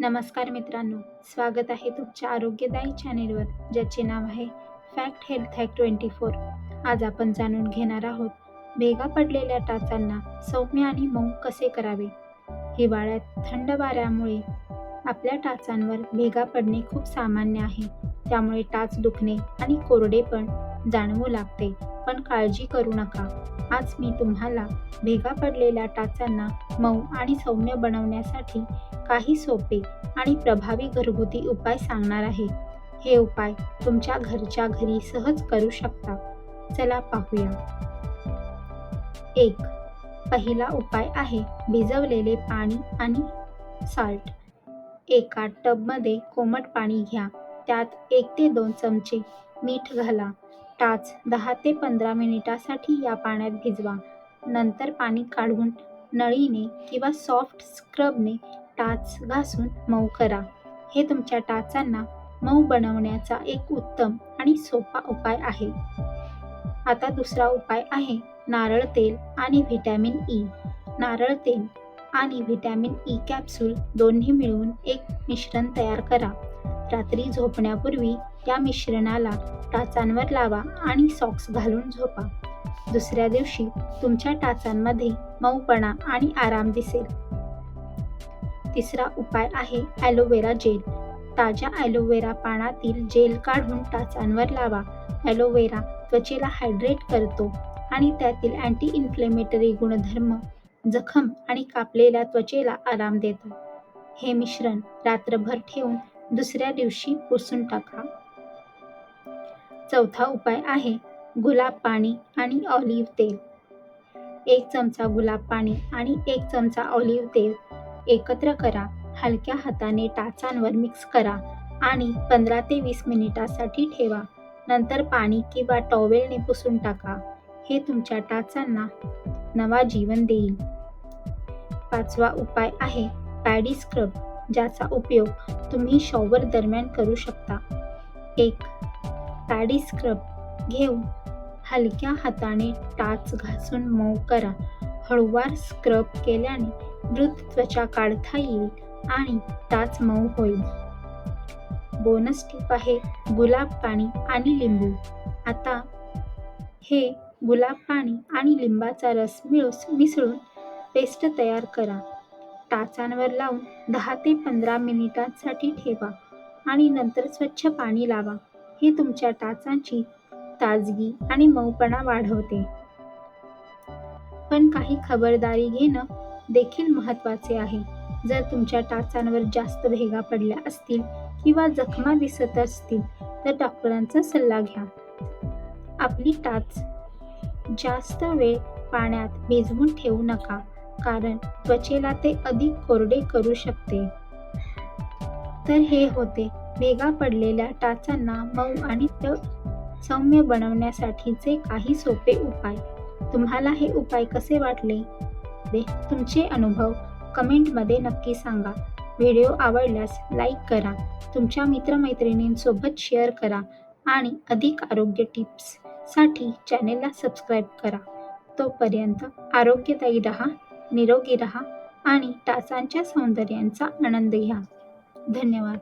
नमस्कार मित्रांनो स्वागत आहे तुमच्या आरोग्यदायी चॅनेलवर ज्याचे नाव आहे fact health hack twenty four. आज आपण जाणून घेणार आहोत भेगा पडलेल्या टाचांना सौम्य आणि मऊ कसे करावे? हिवाळ्यात थंड वाऱ्यामुळे आपल्या टाचांवर भेगा पडणे खूप सामान्य आहे. त्यामुळे टाच दुखणे आणि कोरडेपण जाणवू लागते. पण काळजी करू नका. आज मी तुम्हाला भेगा पडलेल्या टाचांना मऊ आणि सौम्य बनवण्यासाठी काही सोपे आणि प्रभावी घरगुती उपाय सांगणार आहे. हे उपाय तुमच्या घरच्या घरी सहज करू शकता. चला पाहूया. एक पहिला उपाय आहे भिजवलेले पाणी आणि साल्ट एका टबमध्ये कोमट पाणी घ्या. त्यात एक ते दोन चमचे मीठ घाला. टाच दहा ते पंधरा मिनिटासाठी या पाण्यात भिजवा. नंतर पाणी काढून नळीने किंवा सॉफ्ट स्क्रबने टाच घासून मऊ करा. हे तुमच्या टाचांना मऊ बनवण्याचा एक उत्तम आणि सोपा उपाय आहे. आता दुसरा उपाय आहे नारळ तेल आणि व्हिटॅमिन ई. नारळ तेल आणि व्हिटॅमिन ई कॅप्सूल दोन्ही मिळवून एक मिश्रण तयार करा. रात्री झोपण्यापूर्वी या मिश्रणाला टाचांवर लावा आणि सॉक्स घालून झोपा. दुसऱ्या दिवशी तुमच्या टाचांमध्ये मऊपणा आणि आराम दिसेल. तिसरा उपाय आहे ॲलोवेरा जेल ताज्या ॲलोवेरा पानातील जेल काढून टाचांवर लावा. ॲलोवेरा त्वचेला हायड्रेट करतो आणि त्यातील अँटी इन्फ्लेमेटरी गुणधर्म जखम आणि कापलेल्या त्वचेला आराम देतात. हे मिश्रण रात्रभर ठेवून दुसऱ्या दिवशी पुसून टाका. चौथा उपाय आहे गुलाब पाणी आणि ऑलिव्ह तेल. एक चमचा गुलाब पाणी आणि एक चमचा ऑलिव्ह तेल एकत्र करा. हलक्या हाताने टाचांवर मिक्स करा आणि पंधरा ते वीस मिनिटासाठी ठेवा. नंतर पाणी किंवा टॉवेलने पुसून टाका. हे तुमच्या टाचांना नवा जीवन देईल. पाचवा उपाय आहे पॅडी स्क्रब ज्याचा उपयोग तुम्ही शॉवर दरम्यान करू शकता. एक पॅडी स्क्रब घेऊन हलक्या हाताने टाच घासून मऊ करा. हळूवार स्क्रब केल्याने मृत त्वचा काढता येईल आणि टाच मऊ होईल. बोनस टिप आहे गुलाब पाणी आणि लिंबू. आता हे गुलाब पाणी आणि लिंबाचा रस मिळूस मिसळून पेस्ट तयार करा. टाचांवर लावून दहा ते पंधरा मिनिटांसाठी ठेवा आणि नंतर स्वच्छ पाणी लावा. ही तुमच्या टाचांची ताजगी आणि मऊपणा वाढवते. पण काही खबरदारी घेणं देखील महत्त्वाचे आहे. जर तुमच्या टाचांवर जास्त भेगा पडल्या असतील किंवा जखमा दिसत असतील तर डॉक्टरांचा सल्ला घ्या. आपली टाच जास्त वेळ पाण्यात भिजवून ठेवू नका कारण त्वचेला ते अधिक कोरडे करू शकते. तर हे होते भेगा पडलेल्या टाचांना मऊ आणि सौम्य बनवण्यासाठीचे काही सोपे उपाय. तुम्हाला हे उपाय कसे वाटले? तुमचे अनुभव कमेंटमध्ये नक्की सांगा. व्हिडिओ आवडल्यास लाईक करा. तुमच्या मित्रमैत्रिणींसोबत शेअर करा आणि अधिक आरोग्य टिप्ससाठी चॅनेलला सबस्क्राईब करा. तोपर्यंत आरोग्यदायी रहा निरोगी रहा आणि टाचांच्या सौंदर्यांचा आनंद घ्या. धन्यवाद.